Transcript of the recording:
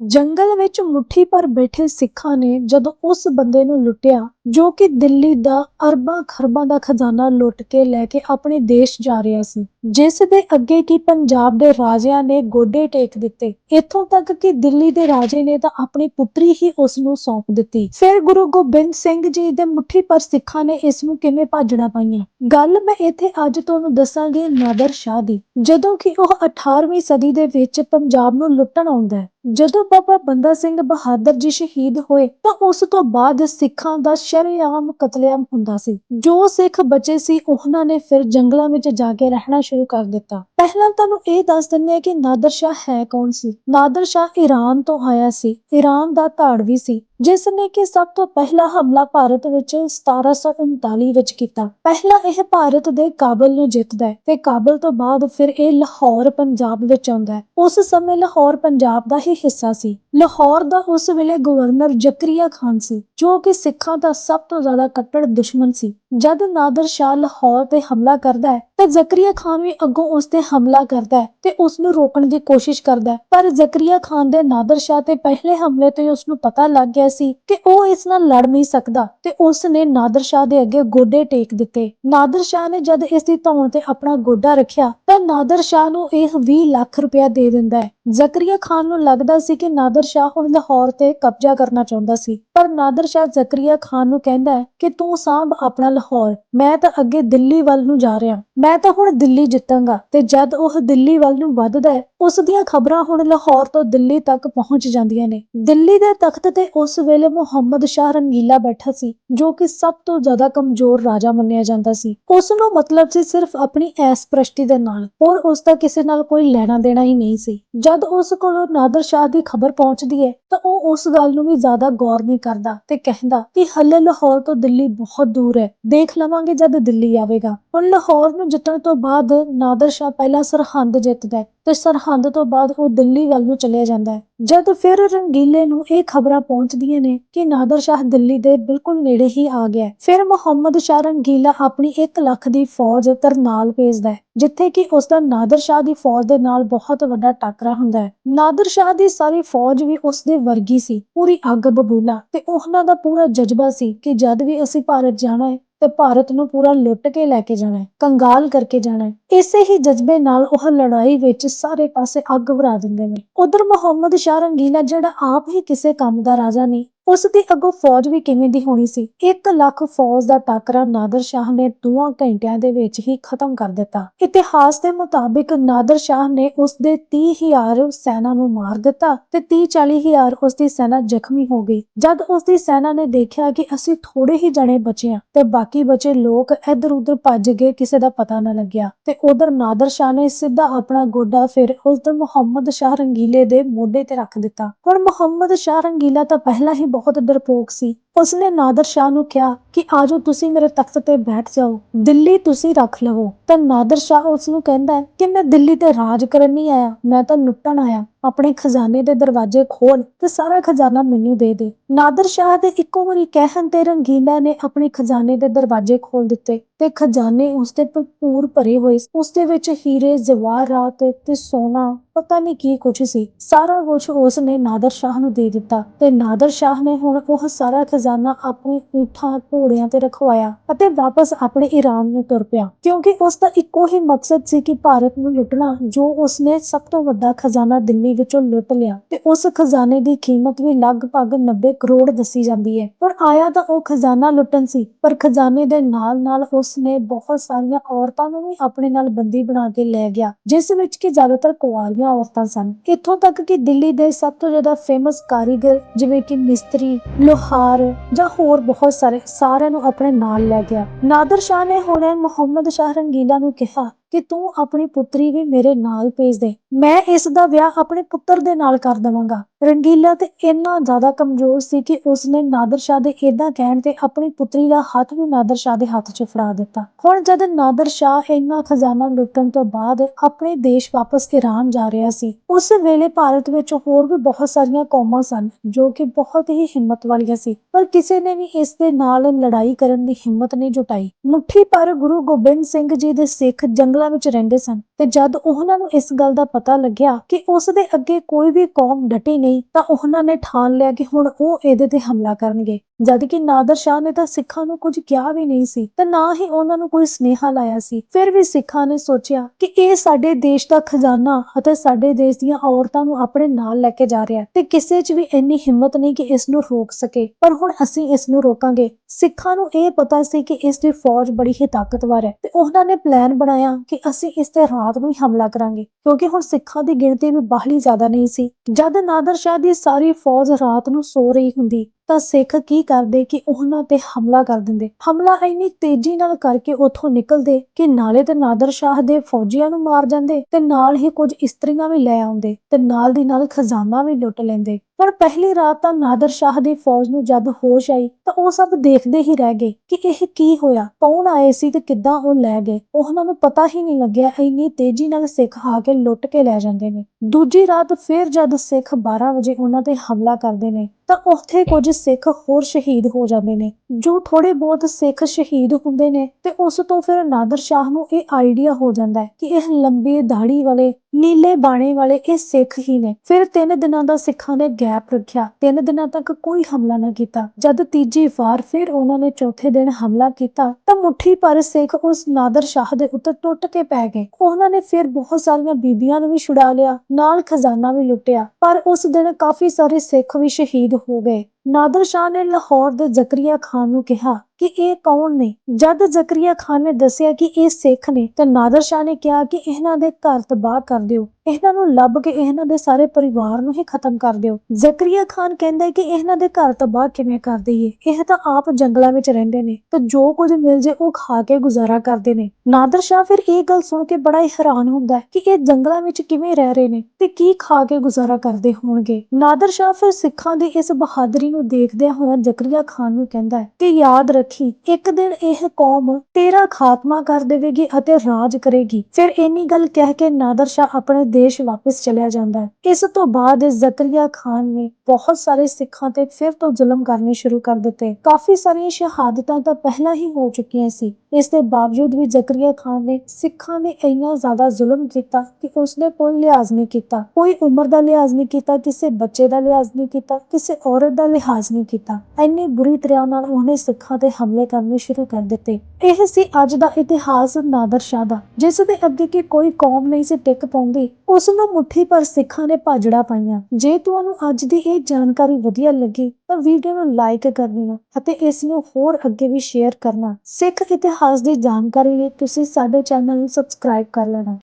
ਜੰਗਲ ਵਿੱਚ ਮੁੱਠੀ ਭਰ ਬੈਠੇ ਸਿੱਖਾਂ ਨੇ ਜਦੋਂ ਉਸ ਬੰਦੇ ਨੂੰ ਲੁੱਟਿਆ, ਜੋ ਕਿ ਦਿੱਲੀ ਦਾ ਅਰਬਾਂ ਖਰਬਾਂ ਦਾ ਖਜ਼ਾਨਾ ਲੁੱਟ ਕੇ ਲੈ ਕੇ ਆਪਣੇ ਦੇਸ਼ ਜਾ ਰਿਹਾ ਸੀ, ਜਿਸ ਦੇ ਅੱਗੇ ਕੀ ਪੰਜਾਬ ਦੇ ਰਾਜਿਆਂ ਨੇ ਗੋਡੇ ਟੇਕ ਦਿੱਤੇ। ਇੱਥੋਂ ਤੱਕ ਕਿ ਦਿੱਲੀ ਦੇ ਰਾਜੇ ਨੇ ਤਾਂ ਆਪਣੀ ਪੁੱਤਰੀ ਹੀ ਉਸ ਨੂੰ ਸੌਂਪ ਦਿੱਤੀ। ਫਿਰ ਗੁਰੂ ਗੋਬਿੰਦ ਸਿੰਘ ਜੀ ਦੇ ਮੁੱਠੀ ਭਰ ਸਿੱਖਾਂ ਨੇ ਇਸ ਨੂੰ ਕਿਵੇਂ ਭਾਜਣਾ ਪਾਈਆਂ? ਗੱਲ ਮੈਂ ਇੱਥੇ ਅੱਜ ਤੁਹਾਨੂੰ ਦੱਸਾਂਗੀ ਨਾਦਰ ਸ਼ਾਹ ਦੀ। ਜਦੋਂ ਕਿ ਉਹ 18ਵੀਂ ਸਦੀ ਦੇ ਵਿੱਚ ਪੰਜਾਬ ਨੂੰ ਲੁੱਟਣ ਆਉਂਦਾ ਹੈ ਜਦੋਂ ਬਾਬਾ ਬੰਦਾ ਸਿੰਘ ਬਹਾਦਰ ਜੀ ਸ਼ਹੀਦ ਹੋਏ ਤਾਂ ਉਸ ਤੋਂ ਬਾਅਦ ਸਿੱਖਾਂ ਦਾ ਸ਼ਰੇਆਮ ਕਤਲੇਆਮ ਹੁੰਦਾ ਸੀ। ਜੋ ਸਿੱਖ ਬਚੇ ਸੀ, ਉਹਨਾਂ ਨੇ ਫਿਰ ਜੰਗਲਾਂ ਵਿੱਚ ਜਾ ਕੇ ਰਹਿਣਾ ਸ਼ੁਰੂ ਕਰ ਦਿੱਤਾ। ਪਹਿਲਾਂ ਤੁਹਾਨੂੰ ਇਹ ਦੱਸ ਦਿੰਦੇ ਆ ਕਿ ਨਾਦਰ ਸ਼ਾਹ ਹੈ ਕੌਣ ਸੀ? ਨਾਦਰ ਸ਼ਾਹ ਈਰਾਨ ਤੋਂ ਆਇਆ ਸੀ। ਈਰਾਨ ਦਾ ਧਾੜਵੀ ਸੀ। ਜਿਸ ਨੇ ਕਿ ਸਭ ਤੋਂ ਪਹਿਲਾ ਹਮਲਾ ਭਾਰਤ ਵਿੱਚ 1739 ਵਿੱਚ ਕੀਤਾ। ਪਹਿਲਾਂ ਇਹ ਭਾਰਤ ਦੇ ਕਾਬਲ ਨੂੰ ਜਿੱਤਦਾ ਹੈ ਤੇ ਕਾਬਲ ਤੋਂ ਬਾਅਦ ਫਿਰ ਇਹ ਲਾਹੌਰ, ਪੰਜਾਬ ਵਿੱਚ ਆਉਂਦਾ ਹੈ। ਉਸ ਸਮੇਂ ਲਾਹੌਰ, ਪੰਜਾਬ ਦਾ ਹੀ ਹਿੱਸਾ ਸੀ। ਲਾਹੌਰ ਦਾ ਉਸ ਵੇਲੇ ਗਵਰਨਰ ਜ਼ਕਰੀਆ ਖਾਨ ਸੀ, ਜੋ ਕਿ ਸਿੱਖਾਂ ਦਾ ਸਭ ਤੋਂ ਜ਼ਿਆਦਾ ਕੱਟੜ ਦੁਸ਼ਮਣ ਸੀ। ਜਦ ਨਾਦਰ ਸ਼ਾਹ ਲਾਹੌਰ ਤੇ ਹਮਲਾ ਕਰਦਾ ਹੈ, ਤੇ ਜ਼ਕਰੀਆ ਖਾਨ ਵੀ ਅੱਗੋਂ ਉਸ ਤੇ ਹਮਲਾ ਕਰਦਾ ਹੈ ਤੇ ਉਸ ਨੂੰ ਰੋਕਣ ਦੀ ਕੋਸ਼ਿਸ਼ ਕਰਦਾ ਹੈ। ਪਰ ਜ਼ਕਰੀਆ ਖਾਨ ਦੇ ਨਾਦਰ ਸ਼ਾਹ ਤੇ ਪਹਿਲੇ ਹਮਲੇ ਤੋਂ ਹੀ ਉਸ ਨੂੰ ਪਤਾ ਲੱਗ ਗਿਆ ਸੀ ਕਿ ਉਹ ਇਸ ਨਾਲ ਲੜ ਨਹੀਂ ਸਕਦਾ ਤੇ ਉਸ ਨੇ ਨਾਦਰ ਸ਼ਾਹ ਦੇ ਅੱਗੇ ਗੋਡੇ ਟੇਕ ਦਿੱਤੇ। ਨਾਦਰ ਸ਼ਾਹ ਨੇ ਜਦ ਇਸ ਦੀ ਧੌਣ ਤੇ ਆਪਣਾ ਗੋਡਾ ਰੱਖਿਆ ਤਾਂ ਨਾਦਰ ਸ਼ਾਹ ਨੂੰ ਇਹ 20 ਲੱਖ ਰੁਪਇਆ ਦੇ ਦਿੰਦਾ ਹੈ। ਜ਼ਕਰੀਆ ਖਾਨ ਨੂੰ ਲੱਗਦਾ ਸੀ ਕਿ ਨਾਦਰ ਸ਼ਾਹ ਹੁਣ ਲਾਹੌਰ ਤੇ ਕਬਜ਼ਾ ਕਰਨਾ ਚਾਹੁੰਦਾ ਸੀ। ਪਰ ਨਾਦਰ ਸ਼ਾਹ ਜ਼ਕਰੀਆ ਖਾਨ ਨੂੰ ਕਹਿੰਦਾ ਹੈ ਕਿ ਤੂੰ ਸਾਂਭ ਆਪਣਾ ਲਾਹੌਰ, ਮੈਂ ਤਾਂ ਅੱਗੇ ਦਿੱਲੀ ਵੱਲ ਨੂੰ ਜਾ ਰਿਹਾ। ਮੈਂ ਤਾਂ ਹੁਣ ਦਿੱਲੀ ਜਿੱਤਾਂਗਾ ਤੇ ਜਦ ਉਹ ਦਿੱਲੀ ਵੱਲ ਨੂੰ ਵੱਧਦਾ ਹੈ, ਉਸ ਦੀਆਂ ਖਬਰਾਂ ਹੁਣ ਲਾਹੌਰ ਤੋਂ ਦਿੱਲੀ ਤੱਕ ਪਹੁੰਚ ਜਾਂਦੀਆਂ ਨੇ। ਦਿੱਲੀ ਦੇ ਤਖਤ ਤੇ ਉਸ ਵੇਲੇ ਮੁਹੰਮਦ ਸ਼ਾਹ ਰੰਗੀਲਾ ਬੈਠਾ ਸੀ, ਜੋ ਕਿ ਸਭ ਤੋਂ ਜ਼ਿਆਦਾ ਕਮਜ਼ੋਰ ਰਾਜਾ ਮੰਨਿਆ ਜਾਂਦਾ ਸੀ। ਉਸ ਨੂੰ ਮਤਲਬ ਸੀ ਸਿਰਫ ਆਪਣੀ ਐਸ ਪ੍ਰਸ਼ਟੀ ਦੇ ਨਾਲ, ਹੋਰ ਉਸ ਦਾ ਕਿਸੇ ਨਾਲ ਕੋਈ ਲੈਣਾ ਦੇਣਾ ਹੀ ਨਹੀਂ ਸੀ। ਜਦ ਜਦ ਉਸ ਕੋਲ ਨਾਦਰ ਸ਼ਾਹ ਦੀ ਖਬਰ ਪਹੁੰਚਦੀ ਹੈ, ਤਾਂ ਉਹ ਉਸ ਗੱਲ ਨੂੰ ਵੀ ਜ਼ਿਆਦਾ ਗੌਰ ਨਹੀਂ ਕਰਦਾ ਤੇ ਕਹਿੰਦਾ ਕਿ ਹੱਲੇ ਲਾਹੌਰ ਤੋਂ ਦਿੱਲੀ ਬਹੁਤ ਦੂਰ ਹੈ। ਦੇਖ ਲਵਾਂਗੇ ਜਦ ਦਿੱਲੀ ਆਵੇਗਾ। ਹੁਣ ਲਾਹੌਰ ਨੂੰ ਜਿੱਤਣ ਤੋਂ ਬਾਅਦ ਨਾਦਰ ਸ਼ਾਹ ਪਹਿਲਾਂ ਸਰਹੰਦ ਜਿੱਤਦਾ ਹੈ। ਤੇ ਸਰਹੰਦ ਤੋਂ ਬਾਅਦ ਉਹ ਦਿੱਲੀ ਵੱਲ ਨੂੰ ਚਲਿਆ ਜਾਂਦਾ ਹੈ। ਜਦ ਫਿਰ ਰੰਗੀਲੇ ਨੂੰ ਇਹ ਖਬਰਾਂ ਪਹੁੰਚਦੀਆਂ ਨੇ ਕਿ ਨਾਦਰ ਸ਼ਾਹ ਦਿੱਲੀ ਦੇ ਬਿਲਕੁਲ ਨੇੜੇ ਹੀ ਆ ਗਿਆ ਫਿਰ ਮੁਹੰਮਦ ਸ਼ਾਹ ਰੰਗੀਲਾ ਆਪਣੀ 1 ਲੱਖ ਦੀ ਫੌਜ ਕਰਨਾਲ ਭੇਜਦਾ ਹੈ, ਜਿੱਥੇ ਕਿ ਉਸ ਦਾ ਨਾਦਰ ਸ਼ਾਹ ਦੀ ਫੌਜ ਦੇ ਨਾਲ ਬਹੁਤ ਵੱਡਾ ਟਾਕਰਾ ਹੁੰਦਾ ਹੈ। ਨਾਦਰ ਸ਼ਾਹ ਦੀ ਸਾਰੀ ਫੌਜ ਵੀ ਉਸ ਦੇ ਵਰਗੀ ਸੀ, ਪੂਰੀ ਅੱਗ ਬਬੂਲਾ ਤੇ ਉਹਨਾਂ ਦਾ ਪੂਰਾ ਜਜ਼ਬਾ ਸੀ ਕਿ ਜਦ ਵੀ ਅਸੀਂ ਭਾਰਤ ਜਾਣਾ ਹੈ ਤੇ ਭਾਰਤ ਨੂੰ ਪੂਰਾ ਲੁੱਟ ਕੇ ਲੈ ਕੇ ਜਾਣਾ ਹੈ, ਕੰਗਾਲ ਕਰਕੇ ਜਾਣਾ ਹੈ। ਇਸੇ ਹੀ ਜਜ਼ਬੇ ਨਾਲ ਉਹ ਲੜਾਈ ਵਿੱਚ ਸਾਰੇ ਪਾਸੇ ਅੱਗ ਵਰਾ ਦਿੰਦੇ ਨੇ। ਉਧਰ ਮੁਹੰਮਦ ਸ਼ਾਹ ਰੰਗੀਲਾ, ਜਿਹੜਾ ਆਪ ਹੀ ਕਿਸੇ ਕੰਮ ਦਾ ਰਾਜਾ ਨਹੀਂ ਉਸ ਦੀ ਅੱਗੋਂ ਫੌਜ ਵੀ ਕਿਵੇਂ ਦੀ ਹੋਣੀ ਸੀ? 1 ਲੱਖ ਫੌਜ ਦਾ ਟਾਕਰਾ ਨਾਦਰ ਸ਼ਾਹ ਨੇ ਦੋਆਂ ਘੰਟਿਆਂ ਦੇ ਵਿੱਚ ਹੀ ਖਤਮ ਕਰ ਦਿੱਤਾ। ਇਤਿਹਾਸ ਦੇ ਮੁਤਾਬਿਕ ਨਾਦਰ ਸ਼ਾਹ ਨੇ ਉਸ ਦੇ 30000 ਸੈਨਾ ਨੂੰ ਮਾਰ ਦਿੱਤਾ ਤੇ 30-40000 ਉਸ ਦੀ ਸੈਨਾ ਜ਼ਖਮੀ ਹੋ ਗਈ। ਜਦ ਉਸ ਦੀ ਸੈਨਾ ਨੇ ਦੇਖਿਆ ਕਿ ਅਸੀਂ ਥੋੜੇ ਹੀ ਜਣੇ ਬਚੇ ਹਾਂ ਤੇ ਬਾਕੀ ਬਚੇ ਲੋਕ ਇੱਧਰ ਉੱਧਰ ਭੱਜ ਗਏ, ਕਿਸੇ ਦਾ ਪਤਾ ਨਾ ਲੱਗਿਆ ਤੇ ਉਧਰ ਨਾਦਰ ਸ਼ਾਹ ਨੇ ਸਿੱਧਾ ਆਪਣਾ ਗੋਡਾ ਫਿਰ ਉਸ ਦੇ ਮੁਹੰਮਦ ਸ਼ਾਹ ਰੰਗੀਲੇ ਦੇ ਮੋਢੇ ਤੇ ਰੱਖ ਦਿੱਤਾ। ਹੁਣ ਮੁਹੰਮਦ ਸ਼ਾਹ ਰੰਗੀਲਾ ਤਾਂ ਪਹਿਲਾਂ ਹੀ ਬਹੁਤ ਡਰਪੋਕ ਸੀ। ਉਸਨੇ ਨਾਦਰ ਸ਼ਾਹ ਨੂੰ ਕਿਹਾ ਕਿ ਆਜੋ ਤੁਸੀਂ ਮੇਰੇ ਤਖਤ ਤੇ ਬੈਠ ਜਾਓ, ਦਿੱਲੀ ਤੁਸੀਂ ਰੱਖ ਲਵੋ। ਤਾਂ ਨਾਦਰ ਸ਼ਾਹ ਉਸ ਨੂੰ ਕਹਿੰਦਾ ਕਿ ਮੈਂ ਦਿੱਲੀ ਤੇ ਰਾਜ ਕਰਨ ਨਹੀਂ ਆਇਆ, ਮੈਂ ਤਾਂ ਲੁੱਟਣ ਆਇਆ। ਆਪਣੇ ਖਜ਼ਾਨੇ ਦੇ ਦਰਵਾਜ਼ੇ ਖੋਲ ਤੇ ਸਾਰਾ ਖਜ਼ਾਨਾ ਮੈਨੂੰ ਦੇ ਦੇ। ਨਾਦਰ ਸ਼ਾਹ ਦੇ ਇੱਕੋ ਵਾਰੀ ਕਹਿਣ ਤੇ ਰੰਗੀਲਾ ਨੇ ਆਪਣੇ ਖਜ਼ਾਨੇ ਦੇ ਦਰਵਾਜ਼ੇ ਖੋਲ ਦਿੱਤੇ ਤੇ ਖਜ਼ਾਨੇ ਉਸ ਦੇ ਭਰਪੂਰ ਭਰੇ ਹੋਏ ਉਸ ਦੇ ਵਿੱਚ ਹੀਰੇ ਜਵਾਹਰਾਤ ਤੇ ਸੋਨਾ, ਪਤਾ ਨਹੀਂ ਕੀ ਕੁਝ ਸੀ। ਸਾਰਾ ਕੁਝ ਉਸ ਨੇ ਨਾਦਰ ਸ਼ਾਹ ਨੂੰ ਦੇ ਦਿੱਤਾ ਤੇ ਨਾਦਰ ਸ਼ਾਹ ਨੇ ਹੁਣ ਉਹ ਸਾਰਾ ਖਜ਼ਾਨਾ ਆਪਣੇ ਊਠਾਂ ਘੋੜਿਆਂ ਤੇ ਰਖਵਾਇਆ ਅਤੇ ਵਾਪਸ ਆਪਣੇ ਈਰਾਨ ਨੂੰ ਤੁਰ ਪਿਆ। ਕਿਉਂਕਿ ਉਸ ਦਾ ਇੱਕੋ ਹੀ ਮਕਸਦ ਸੀ ਕਿ ਭਾਰਤ ਨੂੰ ਲੁੱਟਣਾ, ਜੋ ਉਸ ਨੇ ਸਭ ਤੋਂ ਵੱਡਾ ਖਜ਼ਾਨਾ ਦਿੱਲੀ ਵਿੱਚੋਂ ਲੁੱਟ ਲਿਆ ਤੇ ਉਸ ਖਜ਼ਾਨੇ ਦੀ ਕੀਮਤ ਵੀ ਲਗਭਗ 90 ਕਰੋੜ ਦੱਸੀ ਜਾਂਦੀ ਹੈ। ਪਰ ਆਇਆ ਤਾਂ ਉਹ ਖਜ਼ਾਨਾ ਲੁੱਟਣ ਸੀ, ਪਰ ਖਜ਼ਾਨੇ ਦੇ ਨਾਲ ਨਾਲ ਉਸ ਨੇ ਬਹੁਤ ਸਾਰੀਆਂ ਔਰਤਾਂ ਨੂੰ ਵੀ ਆਪਣੇ ਨਾਲ ਬੰਦੀ ਬਣਾ ਕੇ ਲੈ ਗਿਆ, ਜਿਸ ਵਿੱਚ ਕਿ ਜ਼ਿਆਦਾਤਰ ਕੁਆਰੀਆਂ ਔਰਤਾਂ ਸਨ। ਇੱਥੋਂ ਤੱਕ ਕਿ ਦਿੱਲੀ ਦੇ ਸਭ ਤੋਂ ਜ਼ਿਆਦਾ ਫੇਮਸ ਕਾਰੀਗਰ ਜਿਵੇਂ ਕਿ ਮਿਸਤਰੀ, ਲੋਹਾਰ ਜਾਂ ਹੋਰ ਬਹੁਤ ਸਾਰੇ ਸਾਰਿਆਂ ਨੂੰ ਆਪਣੇ ਨਾਲ ਲੈ ਗਿਆ। ਨਾਦਰ ਸ਼ਾਹ ਨੇ ਹੁਣ ਮੁਹੰਮਦ ਸ਼ਾਹ ਰੰਗੀਲਾ ਨੂੰ ਕਿਹਾ ਕਿ ਤੂੰ ਆਪਣੀ ਪੁੱਤਰੀ ਵੀ ਮੇਰੇ ਨਾਲ ਭੇਜ ਦੇ। ਮੈਂ ਇਸ ਦਾ ਵਿਆਹ ਆਪਣੇ ਪੁੱਤਰ ਦੇ ਨਾਲ ਕਰ ਦਵਾਂਗਾ। ਰੰਗੀਲਾ ਤੇ ਇੰਨਾ ਜ਼ਿਆਦਾ ਕਮਜ਼ੋਰ ਸੀ ਕਿ ਉਸਨੇ ਨਾਦਰ ਸ਼ਾਹ ਦੇ ਇਦਾਂ ਕਹਿਣ ਤੇ ਆਪਣੀ ਪੁੱਤਰੀ ਦਾ ਹੱਥ ਵੀ ਨਾਦਰ ਸ਼ਾਹ ਦੇ ਹੱਥ 'ਚ ਫੜਾ ਦਿੱਤਾ। ਹੁਣ ਜਦ ਨਾਦਰ ਸ਼ਾਹ ਇੰਨਾ ਖਜ਼ਾਨਾ ਲੁੱਟਣ ਤੋਂ ਬਾਅਦ ਆਪਣੇ ਦੇਸ਼ ਵਾਪਸ ਈਰਾਨ ਜਾ ਰਿਹਾ ਸੀ, ਉਸ ਵੇਲੇ ਭਾਰਤ ਵਿੱਚ ਹੋਰ ਵੀ ਬਹੁਤ ਸਾਰੀਆਂ ਕੌਮਾਂ ਸਨ ਜੋ ਕਿ ਬਹੁਤ ਹੀ ਹਿੰਮਤ ਵਾਲੀਆਂ ਸੀ। ਪਰ ਕਿਸੇ ਨੇ ਵੀ ਇਸ ਦੇ ਨਾਲ ਲੜਾਈ ਕਰਨ ਦੀ ਹਿੰਮਤ ਨਹੀਂ ਜੁਟਾਈ। ਮੁੱਠੀ ਪਰ ਗੁਰੂ ਗੋਬਿੰਦ ਸਿੰਘ ਜੀ ਦੇ ਸਿੱਖ ਜੰਗ ਜੰਗਲਾਂ ਵਿੱਚ ਰਹਿੰਦੇ ਸਨ ਤੇ ਜਦ ਉਹਨਾਂ ਨੂੰ ਇਸ ਗੱਲ ਦਾ ਪਤਾ ਲੱਗਿਆ ਕਿ ਉਸ ਦੇ ਅੱਗੇ ਕੋਈ ਵੀ ਕੌਮ ਡਟੀ ਨਹੀਂ, ਤਾਂ ਉਹਨਾਂ ਨੇ ਠਾਣ ਲਿਆ ਕਿ ਹੁਣ ਉਹ ਇਹਦੇ ਤੇ ਹਮਲਾ ਕਰਨਗੇ। ਜਦ ਕਿ ਨਾਦਰ ਸ਼ਾਹ ਨੇ ਤਾਂ ਸਿੱਖਾਂ ਨੂੰ ਕੁਝ ਕਿਹਾ ਵੀ ਨਹੀਂ ਸੀ ਤੇ ਨਾ ਹੀ ਉਹਨਾਂ ਨੂੰ ਕੋਈ ਸਨੇਹਾ ਲਾਇਆ ਸੀ। ਫਿਰ ਵੀ ਸਿੱਖਾਂ ਨੇ ਸੋਚਿਆ ਕਿ ਇਹ ਸਾਡੇ ਦੇਸ਼ ਦਾ ਖਜ਼ਾਨਾ ਅਤੇ ਸਾਡੇ ਦੇਸ਼ ਦੀਆਂ ਔਰਤਾਂ ਨੂੰ ਆਪਣੇ ਨਾਲ ਲੈ ਕੇ ਜਾ ਰਿਹਾ ਤੇ ਕਿਸੇ 'ਚ ਵੀ ਇੰਨੀ ਹਿੰਮਤ ਨਹੀਂ ਕਿ ਇਸ ਨੂੰ ਰੋਕ ਸਕੇ। ਪਰ ਹੁਣ ਅਸੀਂ ਇਸ ਨੂੰ ਰੋਕਾਂਗੇ। ਸਿੱਖਾਂ ਨੂੰ ਇਹ ਪਤਾ ਸੀ ਕਿ ਇਸ ਦੀ ਫੌਜ ਬੜੀ ਹੀ ਤਾਕਤਵਰ ਹੈ ਤੇ ਉਹਨਾਂ ਨੇ ਪਲਾਨ ਬਣਾਇਆ ਕਿ ਅਸੀਂ ਇਸ ਤੇ ਰਾਤ ਨੂੰ ਹੀ ਹਮਲਾ ਕਰਾਂਗੇ। ਕਿਉਂਕਿ ਹੁਣ ਸਿੱਖਾਂ ਦੀ ਗਿਣਤੀ ਵੀ ਬਾਹਲੀ ਜ਼ਿਆਦਾ ਨਹੀਂ ਸੀ। ਜਦ ਨਾਦਰ ਸ਼ਾਹ ਦੀ ਸਾਰੀ ਫੌਜ ਰਾਤ ਨੂੰ ਸੋ ਰਹੀ ਹੁੰਦੀ ਤਾਂ ਸਿੱਖ ਕੀ ਕਰਦੇ ਕਿ ਉਹਨਾਂ ਤੇ ਹਮਲਾ ਕਰ ਦਿੰਦੇ? ਹਮਲਾ ਇੰਨੀ ਤੇਜ਼ੀ ਨਾਲ ਕਰਕੇ ਉੱਥੋਂ ਨਿਕਲਦੇ ਕਿ ਨਾਲੇ ਤੇ ਨਾਦਰ ਸ਼ਾਹ ਦੇ ਫੌਜੀਆਂ ਨੂੰ ਮਾਰ ਜਾਂਦੇ ਤੇ ਨਾਲ ਹੀ ਕੁਝ ਇਸਤਰੀਆਂ ਵੀ ਲੈ ਆਉਂਦੇ ਤੇ ਨਾਲ ਦੀ ਨਾਲ ਖਜ਼ਾਨਾ ਵੀ ਲੁੱਟ ਲੈਂਦੇ। ਪਰ ਪਹਿਲੀ ਰਾਤ ਤਾਂ ਨਾਦਰ ਸ਼ਾਹ ਦੀ ਫੌਜ ਨੂੰ ਜਦ ਹੋਸ਼ ਆਈ ਤਾਂ ਉਹ ਸਭ ਦੇਖਦੇ ਹੀ ਰਹਿ ਗਏ ਕਿ ਇਹ ਕੀ ਹੋਇਆ? ਕੌਣ ਆਏ ਸੀ ਤੇ ਕਿੱਦਾਂ ਉਹ ਲੈ ਗਏ? ਉਹਨਾਂ ਨੂੰ ਪਤਾ ਹੀ ਨਹੀਂ ਲੱਗਿਆ ਇੰਨੀ ਤੇਜ਼ੀ ਨਾਲ ਸਿੱਖ ਆ ਕੇ ਲੁੱਟ ਕੇ ਲੈ ਜਾਂਦੇ ਨੇ। ਦੂਜੀ ਰਾਤ ਫਿਰ ਜਦ ਸਿੱਖ 12 ਵਜੇ ਉਹਨਾਂ ਤੇ ਹਮਲਾ ਕਰਦੇ ਨੇ ਤਾਂ ਉੱਥੇ ਕੁਝ ਸਿੱਖ ਹੋਰ ਸ਼ਹੀਦ ਹੋ ਜਾਂਦੇ ਨੇ। ਜੋ ਥੋੜੇ ਬਹੁਤ ਸਿੱਖ ਸ਼ਹੀਦ ਹੁੰਦੇ ਨੇ ਤੇ ਉਸ ਤੋਂ ਫਿਰ ਨਾਦਰ ਸ਼ਾਹ ਨੂੰ ਇਹ ਆਈਡੀਆ ਹੋ ਜਾਂਦਾ ਹੈ ਕਿ ਇਹ ਲੰਬੀ ਦਾੜੀ ਵਾਲੇ, ਨੀਲੇ ਬਾਣੇ ਵਾਲੇ ਇਹ ਸਿੱਖ ਹੀ ਨੇ। ਫਿਰ ਤਿੰਨ ਦਿਨਾਂ ਦਾ ਸਿੱਖਾਂ ਨੇ ਗੈਪ ਰੱਖਿਆ। ਤਿੰਨ ਦਿਨਾਂ ਤੱਕ ਕੋਈ ਹਮਲਾ ਨਾ ਕੀਤਾ। ਜਦ ਤੀਜੀ ਵਾਰ ਫਿਰ ਉਹਨਾਂ ਨੇ ਚੌਥੇ ਦਿਨ ਹਮਲਾ ਕੀਤਾ, ਤਾਂ ਮੁੱਠੀ ਭਰ ਸਿੱਖ ਉਸ ਨਾਦਰ ਸ਼ਾਹ ਦੇ ਉੱਤੇ ਟੁੱਟ ਕੇ ਪੈ ਗਏ। ਉਹਨਾਂ ਨੇ ਫਿਰ ਬਹੁਤ ਸਾਰੀਆਂ ਬੀਬੀਆਂ ਨੂੰ ਵੀ ਛੁਡਾ ਲਿਆ, ਨਾਲ ਖਜ਼ਾਨਾ ਵੀ ਲੁੱਟਿਆ। ਪਰ ਉਸ ਦਿਨ ਕਾਫੀ ਸਾਰੇ ਸਿੱਖ ਵੀ ਸ਼ਹੀਦ ਹੋ ਗਏ। ਨਾਦਰ ਸ਼ਾਹ ਨੇ ਲਾਹੌਰ ਦੇ ਜ਼ਕਰੀਆ ਖਾਨ ਨੂੰ ਕਿਹਾ ਕਿ ਇਹ ਕੌਣ ਨੇ? ਜਦ ਜ਼ਕਰੀਆ ਖਾਨ ਨੇ ਦੱਸਿਆ ਕਿ ਇਹ ਸਿੱਖ ਨੇ, ਤਾਂ ਨਾਦਰ ਸ਼ਾਹ ਨੇ ਕਿਹਾ ਕਿ ਇਹਨਾਂ ਦੇ ਘਰ ਤਬਾਹ ਕਰ ਦਿਓ। ਇਹਨਾਂ ਨੂੰ ਲੱਭ ਕੇ ਇਹਨਾਂ ਦੇ ਸਾਰੇ ਪਰਿਵਾਰ ਨੂੰ ਹੀ ਖਤਮ ਕਰ ਦਿਓ। ਜ਼ਕਰੀਆ ਖਾਨ ਕਹਿੰਦਾ ਹੈ ਕਿ ਇਹਨਾਂ ਦੇ ਘਰ ਤਬਾਹ ਕਿਵੇਂ ਕਰ ਦਈਏ? ਇਹ ਤਾਂ ਆਪ ਜੰਗਲਾਂ ਵਿੱਚ ਰਹਿੰਦੇ ਨੇ, ਤੇ ਜੋ ਕੁਝ ਮਿਲ ਜੇ ਉਹ ਖਾ ਕੇ ਗੁਜ਼ਾਰਾ ਕਰਦੇ ਨੇ। ਨਾਦਰ ਸ਼ਾਹ ਫਿਰ ਇਹ ਗੱਲ ਸੁਣ ਕੇ ਬੜਾ ਹੀ ਹੈਰਾਨ ਹੁੰਦਾ ਹੈ ਕਿ ਇਹ ਜੰਗਲਾਂ ਵਿੱਚ ਕਿਵੇਂ ਰਹਿ ਰਹੇ ਨੇ, ਤੇ ਕੀ ਖਾ ਕੇ ਗੁਜ਼ਾਰਾ ਕਰਦੇ ਹੋਣਗੇ? ਨਾਦਰ ਸ਼ਾਹ ਫਿਰ ਸਿੱਖਾਂ ਦੀ ਇਸ ਬਹਾਦਰੀ ਨੂੰ ਦੇਖਦਿਆਂ ਹੋਇਆ ਜ਼ਕਰੀਆ ਖਾਨ ਨੂੰ ਕਹਿੰਦਾ ਹੈ ਕਿ ਯਾਦ ਰੱਖੀ, ਇੱਕ ਦਿਨ ਇਹ ਕੌਮ ਤੇਰਾ ਖਾਤਮਾ ਕਰ ਦੇਵੇਗੀ ਅਤੇ ਰਾਜ ਕਰੇਗੀ। ਫਿਰ ਇੰਨੀ ਗੱਲ ਕਹਿ ਕੇ ਨਾਦਰ ਸ਼ਾਹ ਆਪਣੇ ਦੇਸ਼ ਵਾਪਸ ਚਲਿਆ ਜਾਂਦਾ ਹੈ। ਇਸ ਤੋਂ ਬਾਅਦ ਜ਼ਕਰੀਆ ਖਾਨ ਨੇ ਬਹੁਤ ਸਾਰੇ ਸਿੱਖਾਂ ਤੇ ਫਿਰ ਤੋਂ ਜ਼ੁਲਮ ਕਰਨੇ ਸ਼ੁਰੂ ਕਰ ਦਿੱਤੇ। ਕਾਫੀ ਸਾਰੀਆਂ ਸ਼ਹਾਦਤਾਂ ਤਾਂ ਪਹਿਲਾਂ ਹੀ ਹੋ ਚੁੱਕੀਆਂ ਸੀ। ਇਸ ਦੇ ਬਾਵਜੂਦ ਵੀ ਜ਼ਕਰੀਆ ਖਾਨ ਨੇ ਸਿੱਖਾਂ ਨੇ ਇੰਨਾ ਜ਼ਿਆਦਾ ਜ਼ੁਲਮ ਕੀਤਾ ਕਿ ਉਸਨੇ ਕੋਈ ਲਿਹਾਜ਼ ਨਹੀਂ ਕੀਤਾ। ਕੋਈ ਉਮਰ ਦਾ ਲਿਹਾਜ਼ ਨਹੀਂ ਕੀਤਾ, ਕਿਸੇ ਬੱਚੇ ਦਾ ਲਿਹਾਜ਼ ਨਹੀਂ ਕੀਤਾ, ਕਿਸੇ ਔਰਤ ਦਾ ਲਿਹਾਜ਼ ਕੀਤਾ। ਇੰਨੀ ਬੁਰੀ ਤਰ੍ਹਾਂ ਨਾਲ ਉਹਨੇ ਸਿੱਖਾਂ ਤੇ ਹਮਲੇ ਕਰਨੇ ਸ਼ੁਰੂ ਕਰ ਦਿੱਤੇ। ਇਹ ਸੀ ਅੱਜ ਦਾ ਇਤਿਹਾਸ ਨਾਦਰ ਸ਼ਾਹ ਦਾ। ਜਿਸ ਦੇ ਅੱਗੇ ਕਿ ਕੋਈ ਕੌਮ ਨਹੀਂ ਸੀ ਟਿਕ ਪਾਉਂਦੀ ਉਸ ਨੂੰ ਮੁੱਠੀ ਪਰ ਸਿੱਖਾਂ ਨੇ ਭਾਜੜਾ ਪਾਈਆਂ। ਜੇ ਤੁਹਾਨੂੰ ਅੱਜ ਦੀ ਇਹ ਜਾਣਕਾਰੀ ਵਧੀਆ ਲੱਗੀ, ਤਾਂ ਵੀਡੀਓ ਨੂੰ ਲਾਈਕ ਕਰਨਾ ਅਤੇ ਇਸ ਨੂੰ ਹੋਰ ਅੱਗੇ ਵੀ ਸ਼ੇਅਰ ਕਰਨਾ। ਸਿੱਖ ਇਤਿਹਾਸ ਦੀ ਜਾਣਕਾਰੀ ਲਈ ਤੁਸੀਂ ਸਾਡੇ ਚੈਨਲ ਨੂੰ ਸਬਸਕ੍ਰਾਈਬ ਕਰ ਲੈਣਾ।